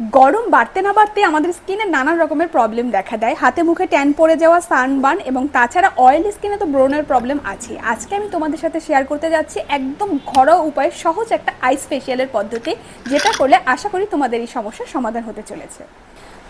গরম বাড়তে না বাড়তে আমাদের স্কিনে নানান রকমের প্রবলেম দেখা দেয়। হাতে মুখে ট্যান পড়ে যাওয়া সানবার্ন এবং তাছাড়া অয়েলি স্কিনে তো ব্রণের প্রবলেম আছে। আজকে আমি তোমাদের সাথে শেয়ার করতে যাচ্ছি একদম ঘরোয়া উপায়ে সহজ একটা আইস ফেশিয়ালের পদ্ধতি, যেটা করলে আশা করি তোমাদের এই সমস্যার সমাধান হতে চলেছে।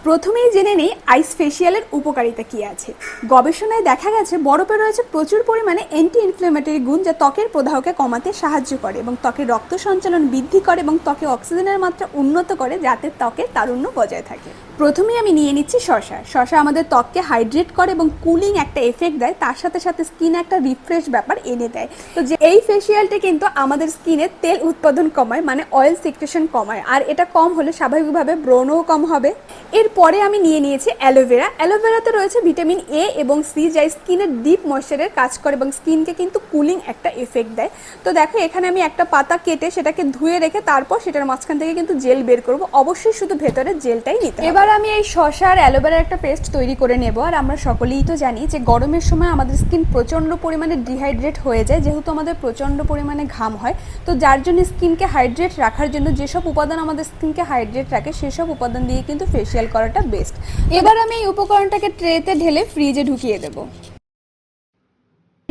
প্রথমেই জেনে নিই আইস ফেশিয়ালের উপকারিতা কী আছে। গবেষণায় দেখা গেছে, বরফে রয়েছে প্রচুর পরিমাণে অ্যান্টি ইনফ্লেমেটরি গুণ যা ত্বকের প্রদাহকে কমাতে সাহায্য করে এবং ত্বকের রক্ত সঞ্চালন বৃদ্ধি করে এবং ত্বকে অক্সিজেনের মাত্রা উন্নত করে, যাতে ত্বকের তারুণ্য বজায় থাকে। প্রথমেই আমি নিয়ে নিচ্ছি শশা শশা আমাদের ত্বককে হাইড্রেট করে এবং কুলিং একটা এফেক্ট দেয়, তার সাথে সাথে স্কিনে একটা রিফ্রেশ ব্যাপার এনে দেয়। তো যে এই ফেসিয়ালটা কিন্তু আমাদের স্কিনে তেল উৎপাদন কমায় মানে অয়েল সিক্রেশন কমায়। আর এটা কম হলে স্বাভাবিকভাবে ব্রণও কম হবে। এরপরে আমি নিয়ে নিয়েছি অ্যালোভেরা অ্যালোভেরাতে রয়েছে ভিটামিন এ এবং সি যা স্কিনের ডিপ ময়শ্চারের কাজ করে এবং স্কিনকে কিন্তু কুলিং একটা এফেক্ট দেয়। তো দেখো, এখানে আমি একটা পাতা কেটে সেটাকে ধুয়ে রেখে তারপর সেটার মাঝখান থেকে কিন্তু জেল বের করব। অবশ্যই শুধু ভেতরে জেলটাই নিতে হবে। এবার আমি এই শসা আর অ্যালোভেরার একটা পেস্ট তৈরি করে নেব। আর আমরা সকলেই তো জানি যে গরমের সময় আমাদের স্কিন প্রচণ্ড পরিমাণে ডিহাইড্রেট হয়ে যায়, যেহেতু আমাদের প্রচণ্ড পরিমাণে ঘাম হয়। তো যার জন্য স্কিনকে হাইড্রেট রাখার জন্য যেসব উপাদান আমাদের স্কিনকে হাইড্রেট রাখে, সেসব উপাদান দিয়ে কিন্তু ফেসিয়াল করাটা বেস্ট এবার আমি এই উপকরণটাকে ট্রেতে ঢেলে ফ্রিজে ঢুকিয়ে দেবো।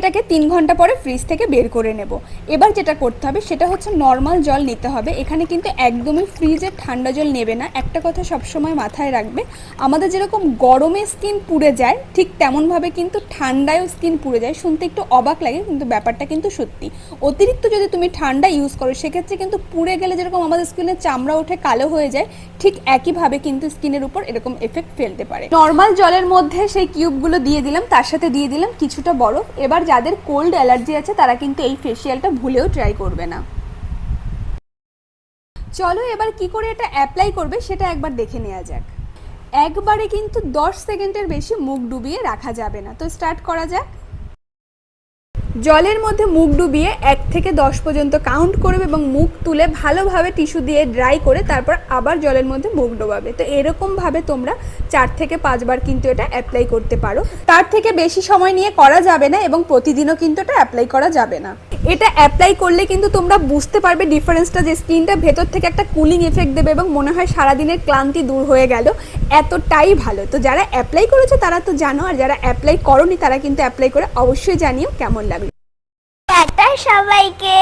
এটাকে তিন ঘণ্টা পরে ফ্রিজ থেকে বের করে নেব। এবার যেটা করতে হবে, সেটা হচ্ছে নর্মাল জল নিতে হবে। এখানে কিন্তু একদমই ফ্রিজের ঠান্ডা জল নেবে না। একটা কথা সবসময় মাথায় রাখবে, আমাদের যেরকম গরমে স্কিন পুড়ে যায়, ঠিক তেমনভাবে কিন্তু ঠান্ডায়ও স্কিন পুড়ে যায়। শুনতে একটু অবাক লাগে, কিন্তু ব্যাপারটা কিন্তু সত্যি। অতিরিক্ত যদি তুমি ঠান্ডা ইউজ করো, সেক্ষেত্রে কিন্তু পুড়ে গেলে যেরকম আমাদের স্কিনের চামড়া ওঠে, কালো হয়ে যায়, ঠিক একইভাবে কিন্তু স্কিনের উপর এরকম এফেক্ট ফেলতে পারে। নর্মাল জলের মধ্যে সেই কিউবগুলো দিয়ে দিলাম, তার সাথে দিয়ে দিলাম কিছুটা বরফ। এবার যাদের কোল্ড অ্যালার্জি আছে, তারা কিন্তু এই ফেসিয়ালটা ভুলেও ট্রাই করবে না। চলো এবার কি করে এটা অ্যাপ্লাই করবে, সেটা একবার দেখে নেওয়া যাক। একবারে কিন্তু দশ সেকেন্ডের বেশি মুখ ডুবিয়ে রাখা যাবে না। তো স্টার্ট করা যাক। জলের মধ্যে মুখ ডুবিয়ে এক থেকে দশ পর্যন্ত কাউন্ট করবে এবং মুখ তুলে ভালোভাবে টিস্যু দিয়ে ড্রাই করে তারপর আবার জলের মধ্যে মুখ ডোবাবে। তো এরকমভাবে তোমরা চার থেকে পাঁচবার কিন্তু এটা অ্যাপ্লাই করতে পারো। তার থেকে বেশি সময় নিয়ে করা যাবে না এবং প্রতিদিনও কিন্তু এটা অ্যাপ্লাই করা যাবে না। এটা অ্যাপ্লাই করলে কিন্তু তোমরা বুঝতে পারবে ডিফারেন্সটা যে স্কিনটা ভেতর থেকে একটা কুলিং এফেক্ট দেবে এবং মনে হয় সারাদিনের ক্লান্তি দূর হয়ে গেল। এতটাই ভালো। তো যারা অ্যাপ্লাই করেছ তারা তো জানো, আর যারা অ্যাপ্লাই করনি তারা কিন্তু অ্যাপ্লাই করে অবশ্যই জানিও কেমন লাগল। সবাইকে।